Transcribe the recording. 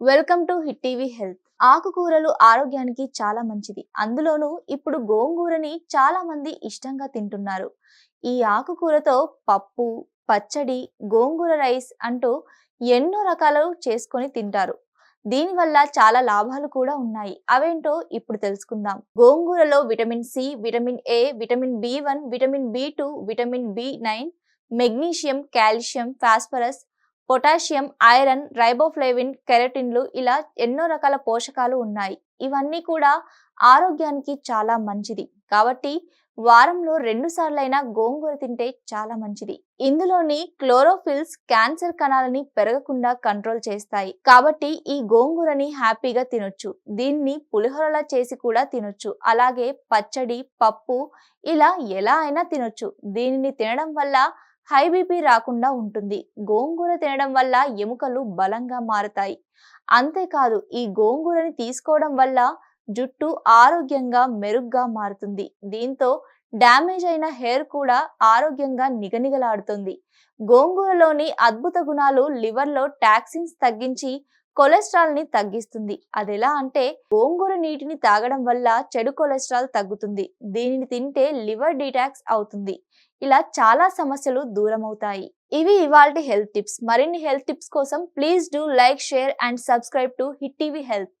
Welcome to hit TV health. ఆకుకూరలు ఆరోగ్యానికి చాలా మంచిది. అందులోనూ ఇప్పుడు గోంగూరని చాలా మంది ఇష్టంగా తింటున్నారు. ఈ ఆకుకూరతో పప్పు పచ్చడి గోంగూర రైస్ అంటూ ఎన్నో రకాలు చేసుకొని తింటారు. దీనివల్ల చాలా లాభాలు కూడా ఉన్నాయి. అవేంటో ఇప్పుడు తెలుసుకుందాం. గోంగూరలో vitamin C vitamin A vitamin B one vitamin B two vitamin B nine magnesium calcium phosphorus potassium iron riboflavin కెరటిన్లు ఇలా ఎన్నో రకాల పోషకాలు ఉన్నాయి. ఇవన్నీ కూడా ఆరోగ్యానికి చాలా మంచిది. కాబట్టి వారంలో రెండు సార్లైనా గోంగూర తింటే చాలా మంచిది. ఇందులోని క్లోరోఫిల్స్ క్యాన్సర్ కణాలని పెరగకుండా కంట్రోల్ చేస్తాయి. కాబట్టి ఈ గోంగూరని హ్యాపీగా తినొచ్చు. దీన్ని పులిహోరలా చేసి కూడా తినొచ్చు. అలాగే పచ్చడి పప్పు ఇలా ఎలా అయినా తినొచ్చు. దీనిని తినడం వల్ల హై బీపీ రాకుండా ఉంటుంది. గోంగూర తినడం వల్ల ఎముకలు బలంగా మారుతాయి. అంతేకాదు ఈ గోంగూరని తీసుకోవడం వల్ల జుట్టు ఆరోగ్యంగా మెరుగ్గా మారుతుంది. దీంతో డ్యామేజ్ అయిన హెయిర్ కూడా ఆరోగ్యంగా నిగనిగలాడుతుంది. గోంగూరలోని అద్భుత గుణాలు లివర్లో టాక్సిన్స్ తగ్గించి కొలెస్ట్రాల్ని తగ్గిస్తుంది. అదెలా అంటే గోంగూర నీటిని తాగడం వల్ల చెడు కొలెస్ట్రాల్ తగ్గుతుంది. దీనిని తింటే లివర్ డీటాక్స్ అవుతుంది. ఇలా చాలా సమస్యలు దూరం అవుతాయి ఇవి ఇవాల్టి హెల్త్ టిప్స్. మరిన్ని హెల్త్ టిప్స్ కోసం please do like share and subscribe to hit TV health.